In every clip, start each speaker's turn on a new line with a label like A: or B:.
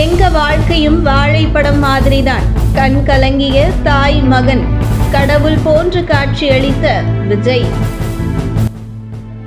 A: எங்க வாழ்க்கையும் வாழைப்படம் மாதிரிதான். கண் கலங்கிய தாய் மகன் கடவுள் போன்று காட்சியளித்த விஜய்.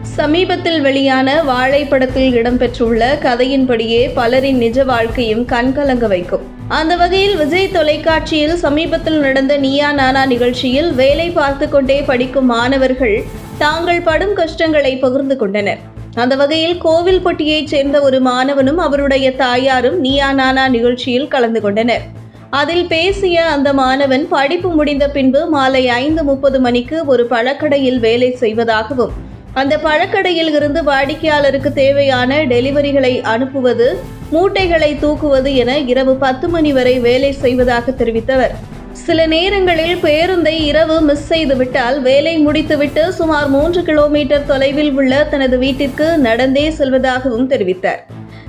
A: சமீபத்தில் வெளியான வாழைப்படத்தில் இடம்பெற்றுள்ள கதையின்படியே பலரின் நிஜ வாழ்க்கையும் கண்கலங்க வைக்கும். அந்த வகையில் விஜய் தொலைக்காட்சியில் சமீபத்தில் நடந்த நீயா நானா நிகழ்ச்சியில் வேலை பார்த்து கொண்டே படிக்கும் மாணவர்கள் தாங்கள் படும் கஷ்டங்களை பகிர்ந்து கொண்டனர். அந்த வகையில் கோவில்பட்டியைச் சேர்ந்த ஒரு மாணவனும் அவருடைய தாயாரும் நீயா நானா நிகழ்ச்சியில் கலந்து கொண்டனர். அதில் பேசிய அந்த மாணவன் படிப்பு முடிந்த பின்பு மாலை ஐந்து முப்பது மணிக்கு ஒரு பழக்கடையில் வேலை செய்வதாகவும் அந்த பழக்கடையில் இருந்து வாடிக்கையாளருக்கு தேவையான டெலிவரிகளை அனுப்புவது மூட்டைகளை தூக்குவது என இரவு பத்து மணி வரை வேலை செய்வதாக தெரிவித்தவர். சில நேரங்களில் பேருந்தை இரவு மிஸ் செய்துவிட்டால் வேலை முடித்துவிட்டு சுமார் மூன்று கிலோமீட்டர் தொலைவில் உள்ள தனது வீட்டிற்கு நடந்தே செல்வதாகவும் தெரிவித்தார்.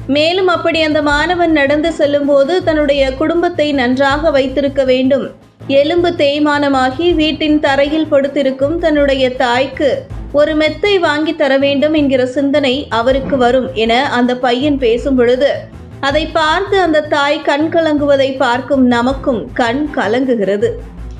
A: மேலும் அப்படி அந்த மாணவன் நடந்து செல்லும்போது தன்னுடைய குடும்பத்தை நன்றாக வைத்திருக்க வேண்டும். எலும்பு தேய்மானமாகி வீட்டின் தரையில் படுத்திருக்கும் தன்னுடைய தாய்க்கு ஒரு மெத்தை வாங்கி தர வேண்டும் என்கிற சிந்தனை அவருக்கு வரும் என அந்த பையன் பேசும் பொழுது அதை பார்த்து அந்த தாய் கண் கலங்குவதை பார்க்கும் நமக்கும் கண் கலங்குகிறது.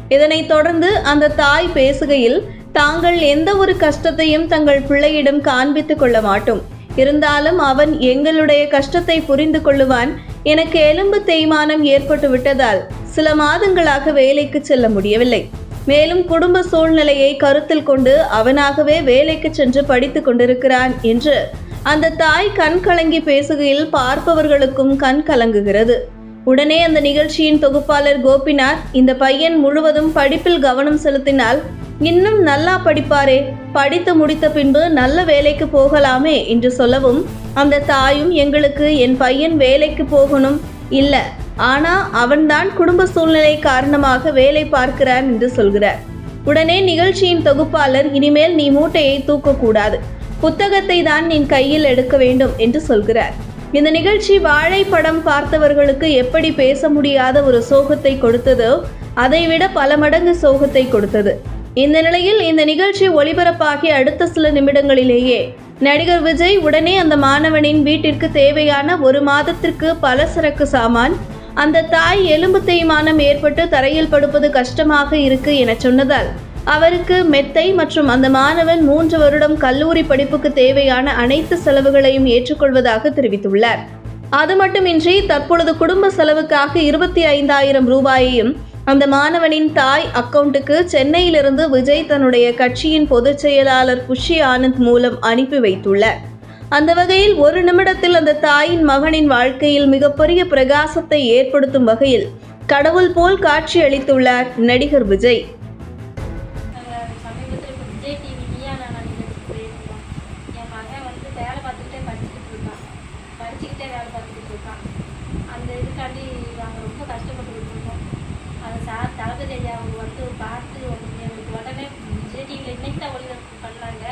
A: இதனைத் தொடர்ந்து அந்த தாய் பேசுகையில் தாங்கள் எந்த ஒரு கஷ்டத்தையும் தங்கள் பிள்ளையிடம் காண்பித்துக் கொள்ள மாட்டோம். இருந்தாலும் அவன் எங்களுடைய கஷ்டத்தை புரிந்து கொள்ளுவான். எனக்கு எலும்பு தேய்மானம் ஏற்பட்டு விட்டதால் சில மாதங்களாக வேலைக்கு செல்ல முடியவில்லை. மேலும் குடும்ப சூழ்நிலையை கருத்தில் கொண்டு அவனாகவே வேலைக்கு சென்று படித்துக் கொண்டிருக்கிறான் என்று அந்த தாய் கண் கலங்கி பேசுகையில் பார்ப்பவர்களுக்கும் கண் கலங்குகிறது. உடனே அந்த நிகழ்ச்சியின் தொகுப்பாளர் கோபிநாத் இந்த பையன் முழுவதும் படிப்பில் கவனம் செலுத்தினால் இன்னும் நல்லா படிப்பாரே படித்து முடித்த பின்பு நல்ல வேலைக்கு போகலாமே என்று சொல்லவும் அந்த தாயும் எங்களுக்கு என் பையன் வேலைக்கு போகணும் இல்ல. ஆனா அவன்தான் குடும்ப சூழ்நிலை காரணமாக வேலை பார்க்கிறான் என்று சொல்கிறார். உடனே நிகழ்ச்சியின் தொகுப்பாளர் இனிமேல் நீ மூட்டையை தூக்கக்கூடாது. புத்தகத்தை தான் நீ கையில் எடுக்க வேண்டும் என்று சொல்கிறார். இந்த நிகழ்ச்சி வாழைப்படம் பார்த்தவர்களுக்கு எப்படி பேச முடியாத ஒரு சோகத்தை கொடுத்ததோ அதைவிட பல மடங்கு சோகத்தை கொடுத்தது. இந்த நிலையில் இந்த நிகழ்ச்சி ஒளிபரப்பாகி அடுத்த சில நிமிடங்களிலேயே நடிகர் விஜய் உடனே அந்த மாணவனின் வீட்டிற்கு தேவையான ஒரு மாதத்திற்கு பல சரக்கு சாமான் அந்த தாய் எலும்பு தேய்மானம் ஏற்பட்டு தரையில் படுப்பது கஷ்டமாக இருக்கு என சொன்னதால் அவருக்கு மெத்தை மற்றும் அந்த மாணவன் மூன்று வருடம் கல்லூரி படிப்புக்கு தேவையான அனைத்து செலவுகளையும் ஏற்றுக்கொள்வதாக தெரிவித்துள்ளார். அது மட்டுமின்றி தற்பொழுது குடும்ப செலவுக்காக இருபத்தி ஐந்தாயிரம் ரூபாயையும் அந்த மாணவனின் தாய் அக்கவுண்ட்டுக்கு சென்னையிலிருந்து விஜய் தன்னுடைய கட்சியின் பொதுச் செயலாளர் குஷி ஆனந்த் மூலம் அனுப்பி வைத்துள்ளார். அந்த வகையில் ஒரு நிமிடத்தில் அந்த தாயின் மகனின் வாழ்க்கையில் மிகப்பெரிய பிரகாசத்தை ஏற்படுத்தும் வகையில் கடவுள் போல் காட்சி அளித்துள்ளார் நடிகர் விஜய்.
B: அந்த நாங்கள் ரொம்ப கஷ்டப்பட்டுக்கிட்டு இருக்கோம். அதை சார் தளபதி ஐயா அவங்க வந்து பார்த்து எங்களுக்கு உடனே விஜய் டிவியில் இன்னைக்கு தான் ஒளிபரப்பு பண்ணாங்க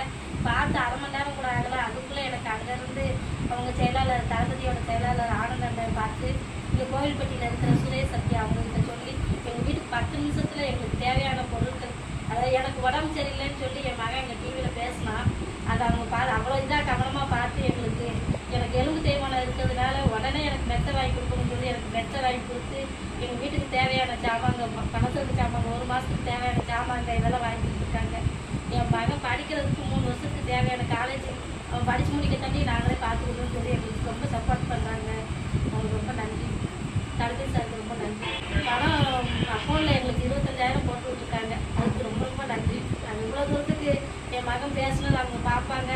B: பார்த்து அரை மணி நேரம் கூட ஆகலை அதுக்குள்ளே எனக்கு அங்கேருந்து அவங்க செயலாளர் தளபதியோட செயலாளர் ஆனந்த் அண்ணன் பார்த்து இங்கே கோவில்பட்டியில் இருக்கிற சுரேஷ் சத்யா அவங்ககிட்ட சொல்லி எங்கள் வீட்டுக்கு பத்து நிமிஷத்தில் எங்களுக்கு தேவையான பொருட்கள் அதாவது எனக்கு உடம்பு சரியில்லைன்னு சொல்லி என் மகன் எங்கள் டிவியில் பேசினான் அதை அவங்க பா அவ்வளோ இதாக கவனமாக பார்த்து எங்களுக்கு எனக்கு எலும்பு தேய்மானம் இருக்கிறதுனால உடனே எனக்கு மெத்த வாங்கி கொடுக்கணும்னு சொல்லி எனக்கு மெத்த வாங்கி கொடுத்து எங்கள் வீட்டுக்கு தேவையான சாமாங்க ப- பலசரக்கு சாமாங்க ஒரு மாதத்துக்கு தேவையான ஜாமான் இதெல்லாம் வாங்கிட்டு இருக்காங்க. என் மகன் படிக்கிறதுக்கு மூணு வருஷத்துக்கு தேவையான காலேஜ் அவன் படித்து முடிக்க தண்ணி நாங்களே பார்த்துக்கணும்னு சொல்லி எங்களுக்கு ரொம்ப சப்போர்ட் பண்ணாங்க. அவங்களுக்கு ரொம்ப நன்றி. தளபதி சாருக்கு ரொம்ப நன்றி. பணம் அக்கௌண்ட்டில் எங்களுக்கு இருபத்தஞ்சாயிரம் போட்டு விட்டுருக்காங்க. அதுக்கு ரொம்ப ரொம்ப நன்றி. நாங்கள் இவ்வளோ தூரத்துக்கு என் மகன் பேசினது அவங்க பார்ப்பாங்க.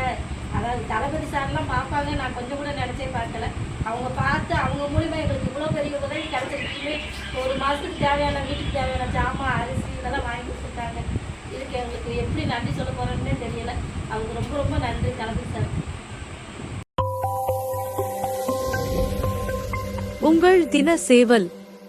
B: அதாவது தளபதி சார்லாம் பார்ப்பாங்க நான் கொஞ்சம் கூட நினச்சே பார்க்கல. அவங்க பார்த்து அவங்க மூலிமா எங்களுக்கு இவ்வளோ பெரிய உதவி கிடச்சிருக்கு ஒரு மாதத்துக்கு தேவையான வீட்டுக்கு தேவையான ஜாமான் அரிசி இதெல்லாம் வாங்கி கொடுத்துருக்காங்க. இதுக்கு எங்களுக்கு எப்படி நன்றி சொல்ல போகிறோன்னே தெரியல. அவங்க ரொம்ப ரொம்ப நன்றி. கலந்து சார்.
C: உங்கள் தின சேவல்